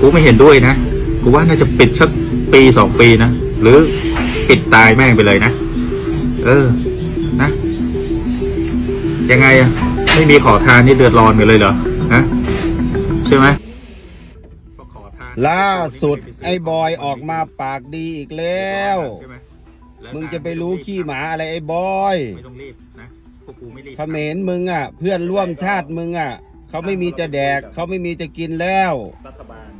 กูไม่เห็นด้วยนะกูว่าน่าจะปิดสักปีสองปีนะหรือปิดตายแม่งไปเลยนะเออ นะ ยังไงอะไม่มีขอทานนี่เดือดร้อนกันเลยเหรอฮะใช่ไหมก็ขอทานล่าสุด ไอ้บอยออกมาปากดีอีกแล้วใช่ไหมแล้ว มึงจะไปรู้ขี้หมาอะไรไอ้บอยไม่ต้องรีบนะพวกกูไม่รีบเขมรมึงอะ เพื่อนร่วมชาติมึงอะ เขาไม่มีจะแดก เขาไม่มีจะกินแล้วรัฐบาลหรือ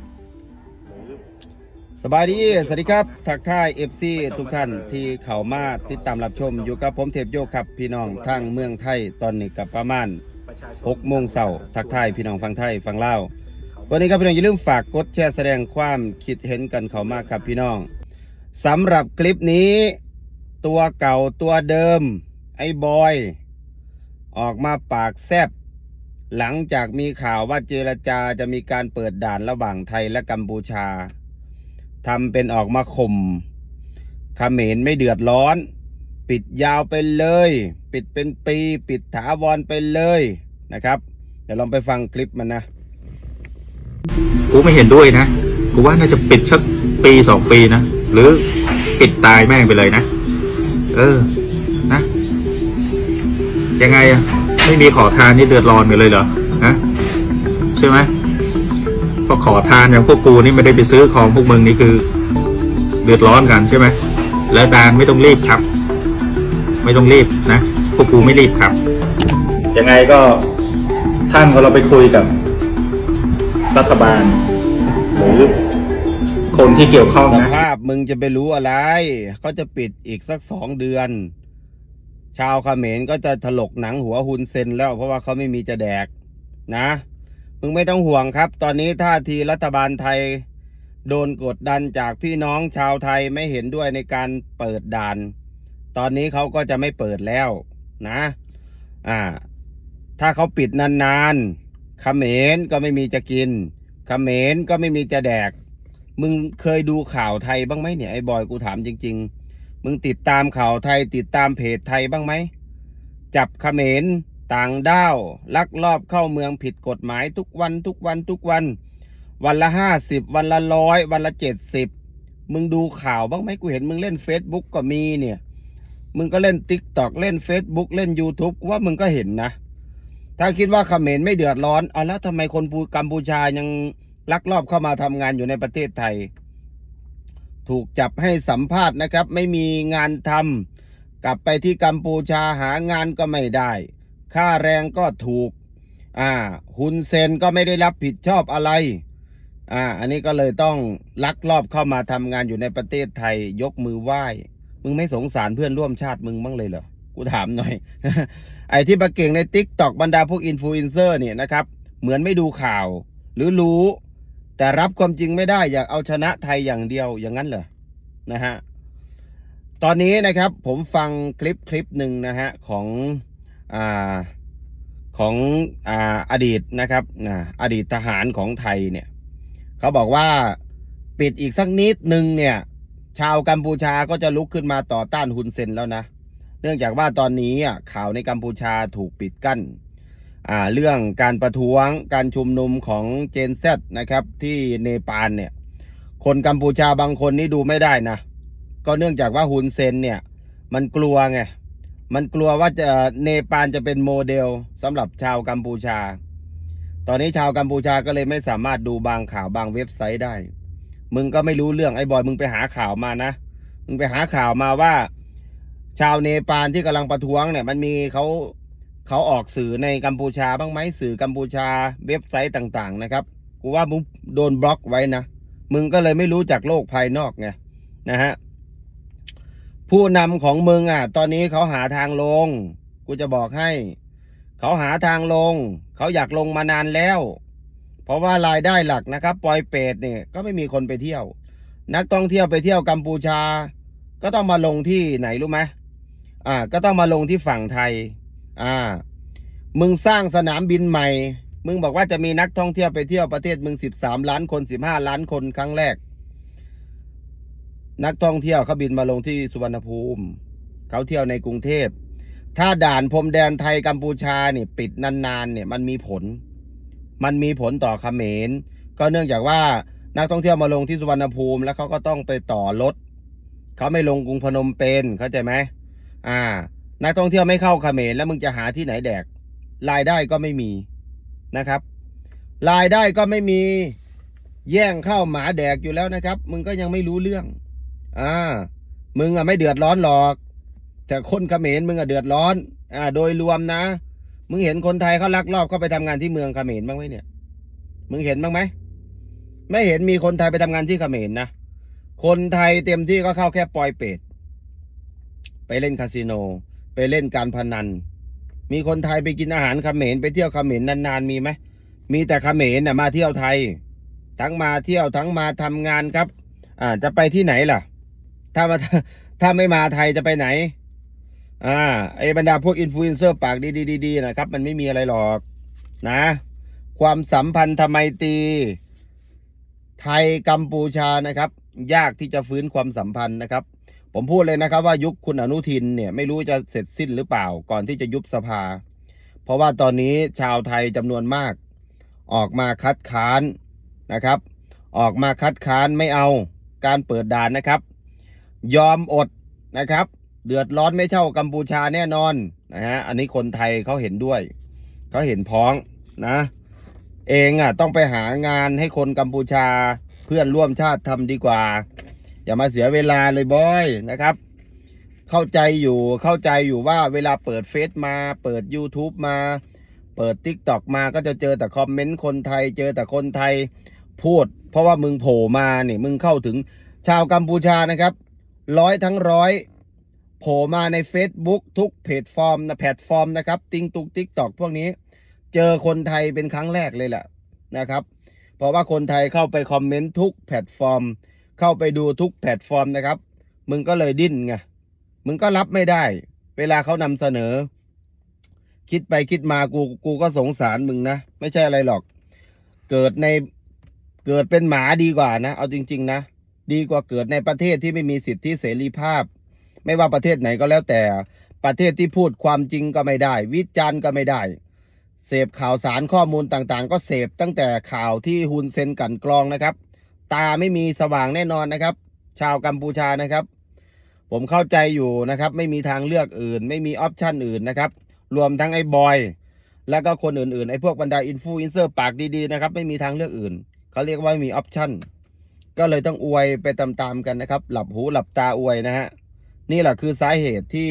สบายดี สวัสดีครับ ทักทายเอฟซีทุกท่านที่เข้ามาติดตามรับชม อยู่กับผมเทพโยครับ พี่น้องทางเมืองไทยตอนนี้กับประมาณประชาชน6โมงเช้าทักทายพี่น้องฟังไทยฟังเล่าววันนี้ครับพี่น้องอย่าลืมฝากกดแชร์แสดงความคิดเห็นกันเข้ามาครับพี่น้องสำหรับคลิปนี้ ตัวเก่าตัวเดิม ไอ้บอย ออกมาปากแซบ หลังจากมีข่าวว่าเจรจาจะมีการเปิดด่านระหว่างไทยและกัมพูชาทำเป็นออกมาข่มเขมรไม่เดือดร้อน ปิดยาวไปเลย ปิดเป็นปี ปิดถาวรไปเลยนะครับ เดี๋ยวลองไปฟังคลิปมันนะ กูไม่เห็นด้วยนะ กูว่าน่าจะปิดสักปีสองปีนะ หรือปิดตายแม่งไปเลยนะ เออ นะ ยังไงอะ ไม่มีขอทานนี่เดือดร้อนกันเลยเหรอฮะใช่ไหมก็ขอทานอย่างพวกกูนี่ไม่ได้ไปซื้อของพวกมึงนี่คือ เดือดร้อนกันใช่ไหมแล้วดานไม่ต้องรีบครับ ไม่ต้องรีบนะพวกกูไม่รีบครับ ยังไงก็ท่านก็เราไปคุยกับ รัฐบาลหรือคนที่เกี่ยวข้องสนะ ภาพมึงจะไปรู้อะไร เขาจะปิดอีกสักสองเดือน ชาวเขมรก็จะถลกหนังหัวหุนเซนแล้ว เพราะว่าเขาไม่มีจะแดกนะ มึงไม่ต้องห่วงครับ ตอนนี้ท่าทีรัฐบาลไทย โดนกดดันจากพี่น้องชาวไทยไม่เห็นด้วยในการเปิดด่าน ตอนนี้เขาก็จะไม่เปิดแล้วนะ อ่า ถ้าเขาปิดนานๆเขมรก็ไม่มีจะกินเขมรก็ไม่มีจะแดก มึงเคยดูข่าวไทยบ้างไหมเนี่ยไอ้บอยกูถามจริง ๆ มึงติดตามข่าวไทยติดตามเพจไทยบ้างไหม จับเขมรต่างด้าวลักลอบเข้าเมืองผิดกฎหมายทุกวันทุกวันทุกวัน วันละห้าสิบวันละร้อยวันละเจ็ดสิบมึงดูข่าวบ้างไหมกูเห็นมึงเล่น Facebook ก็มีเนี่ย มึงก็เล่น t ิ k t o k เล่น Facebook เล่น YouTube ว่ามึงก็เห็นนะ ถ้าคิดว่าเขมรไม่เดือดร้อนเอาแล้วทำไมคนปูกัมพูชายังลักลอบเข้ามาทำงานอยู่ในประเทศไทย ถูกจับให้สัมภาษณ์นะครับ ไม่มีงานทำกลับไปที่กัมพูชาหางานก็ไม่ได้ ค่าแรงก็ถูกอ่าฮุนเซนก็ไม่ได้รับผิดชอบอะไรอ่าอันนี้ก็เลยต้องลักลอบเข้ามาทำงานอยู่ในประเทศไทยยกมือไหว้ มึงไม่สงสารเพื่อนร่วมชาติมึงบ้างเลยเหรอกูถามหน่อย ไอ้ที่มาเก่งในติ๊กตอกบรรดาพวกอินฟลูเอนเซอร์เนี่ยนะครับ เหมือนไม่ดูข่าว หรือรู้ แต่รับความจริงไม่ได้อยากเอาชนะไทยอย่างเดียวอย่างนั้นเหรอนะฮะตอนนี้นะครับผมฟังคลิปคลิปหนึ่งนะฮะของอ่าของอ่าอดีตนะครับอ่าอดีตทหารของไทยเนี่ยเขาบอกว่าปิดอีกสักนิดหนึ่งเนี่ย ชาวกัมพูชาก็จะลุกขึ้นมาต่อต้านฮุนเซนแล้วนะ เนื่องจากว่าตอนนี้อะข่าวในกัมพูชาถูกปิดกั้น เรื่องการประท้วงการชุมนุมของเจนเซนะครับที่เนปาลเนี่ย คนกัมพูชาบางคนนี่ดูไม่ได้นะ ก็เนื่องจากว่าฮุนเซนเนี่ย มันกลัวไง มันกลัวว่าจะเนปาลจะเป็นโมเดลสำหรับชาวกัมพูชา ตอนนี้ชาวกัมพูชาก็เลยไม่สามารถดูบางข่าวบางเว็บไซต์ได้ มึงก็ไม่รู้เรื่องไอ้บอยมึงไปหาข่าวมานะ มึงไปหาข่าวมาว่า ชาวเนปาลที่กำลังประท้วงเนี่ย มันมีเขา เขาออกสื่อในกัมพูชาบ้างไหมสื่อกัมพูชาเว็บไซต์ต่างๆนะครับ กูว่ามึงโดนบล็อกไว้นะ มึงก็เลยไม่รู้จากโลกภายนอกไงนะฮะผู้นำของมึงอะ ตอนนี้เขาหาทางลง กูจะบอกให้ เขาหาทางลง เขาอยากลงมานานแล้ว เพราะว่ารายได้หลักนะครับปอยเปรตเนี่ยก็ไม่มีคนไปเที่ยว นักท่องเที่ยวไปเที่ยวกัมพูชา ก็ต้องมาลงที่ไหนรู้ไหมอ่า ก็ต้องมาลงที่ฝั่งไทย อ่า มึงสร้างสนามบินใหม่ มึงบอกว่าจะมีนักท่องเที่ยวไปเที่ยวประเทศมึงสิบสามล้านคนสิบห้าล้านคนครั้งแรก นักท่องเที่ยวเขาบินมาลงที่สุวรรณภูมิ เขาเที่ยวในกรุงเทพ ถ้าด่านพรมแดนไทยกัมพูชาเนี่ยปิดนานๆเนี่ยมันมีผล มันมีผลต่อเขมร ก็เนื่องจากว่านักท่องเที่ยวมาลงที่สุวรรณภูมิ แล้วเขาก็ต้องไปต่อรถเขาไม่ลงกรุงพนมเปญเข้าใจไหมอ่า นักท่องเที่ยวไม่เข้าเขมรแล้วมึงจะหาที่ไหนแดก รายได้ก็ไม่มีนะครับ รายได้ก็ไม่มีแย่งข้าวหมาแดกอยู่แล้วนะครับ มึงก็ยังไม่รู้เรื่อง อ่า มึงอะไม่เดือดร้อนหรอก แต่คนเขมรมึงอะเดือดร้อน อ่า โดยรวมนะ มึงเห็นคนไทยเขาลักลอบเข้าไปทำงานที่เมืองเขมรบ้างไหมเนี่ย มึงเห็นบ้างไหม ไม่เห็นมีคนไทยไปทำงานที่เขมรนะ คนไทยเต็มที่ก็เข้าแค่ปอยเป็ด ไปเล่นคาสิโน ไปเล่นการพนัน มีคนไทยไปกินอาหารเขมรไปเที่ยวเขมรนานๆมีไหมมีแต่เขมรน่ะมาเที่ยวไทย ทั้งมาเที่ยวทั้งมาทำงานครับ อ่าจะไปที่ไหนล่ะ ถ้ามาถ้าไม่มาไทยจะไปไหน อ่าไอ้บรรดาพวกอินฟลูเอนเซอร์ปากดีๆๆนะครับ มันไม่มีอะไรหรอกนะ ความสัมพันธ์ทำไมตี ไทยกัมพูชานะครับ ยากที่จะฟื้นความสัมพันธ์นะครับ ผมพูดเลยนะครับว่ายุคคุณอนุทินเนี่ยไม่รู้จะเสร็จสิ้นหรือเปล่าก่อนที่จะยุบสภา เพราะว่าตอนนี้ชาวไทยจำนวนมาก ออกมาคัดค้านนะครับ ออกมาคัดค้านไม่เอาการเปิดด่านนะครับ ยอมอดนะครับ เดือดร้อนไม่เท่ากัมพูชาแน่นอนนะฮะอันนี้คนไทยเขาเห็นด้วยเขาเห็นพ้องนะ เองอะต้องไปหางานให้คนกัมพูชาเพื่อนร่วมชาติทำดีกว่า อย่ามาเสียเวลาเลยบอยนะครับ เข้าใจอยู่เข้าใจอยู่ว่าเวลาเปิดเฟซมา เปิด YouTube มา เปิด t ิ k t o k มาก็จะเจอแต่คอมเมนต์คนไทย เจอแต่คนไทยพูด เพราะว่ามึงโผล่มาเนี่ยมึงเข้าถึงชาวกัมพูชานะครับร้อยทั้งร้อยโผล่มาใน Facebook ทุกเพจฟอร์มนะแพลตฟอร์มนะครับติงตุกทิกตอกพวกนี้ เจอคนไทยเป็นครั้งแรกเลยแหละนะครับ เพราะว่าคนไทยเข้าไปคอมเมนต์ทุกแพลตฟอร์ม เข้าไปดูทุกแพลตฟอร์มนะครับ มึงก็เลยดิ้นไง มึงก็รับไม่ได้ เวลาเขานำเสนอ คิดไปคิดมากูกูก็สงสารมึงนะ ไม่ใช่อะไรหรอก เกิดในเกิดเป็นหมาดีกว่านะ เอาจริง ๆ นะ ดีกว่าเกิดในประเทศที่ไม่มีสิทธิเสรีภาพ ไม่ว่าประเทศไหนก็แล้วแต่ ประเทศที่พูดความจริงก็ไม่ได้ วิจารณ์ก็ไม่ได้ เสพข่าวสารข้อมูลต่างๆ ก็เสพตั้งแต่ข่าวที่ฮุนเซนกันกรองนะครับ ตาไม่มีสว่างแน่นอนนะครับ ชาวกัมพูชานะครับ ผมเข้าใจอยู่นะครับ ไม่มีทางเลือกอื่น ไม่มีออปชันอื่นนะครับ รวมทั้งไอ้บอย แล้วก็คนอื่นๆไอ้พวกบรรดาอินฟลูเอนเซอร์ปากดีๆนะครับไม่มีทางเลือกอื่นเขาเรียกว่าไม่มีออปชันก็เลยต้องอวยไปตามๆกันนะครับ หลับหูหลับตาอวยนะฮะนี่แหละคือสาเหตุที่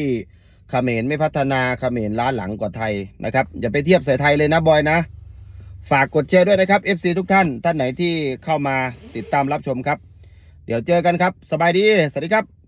เขมรไม่พัฒนาเขมรล้าหลังกว่าไทยนะครับอย่าไปเทียบใส่ไทยเลยนะบอยนะ ฝากกดแชร์ด้วยนะครับ FC ทุกท่าน ท่านไหนที่เข้ามาติดตามรับชมครับ เดี๋ยวเจอกันครับ สบายดี สวัสดีครับ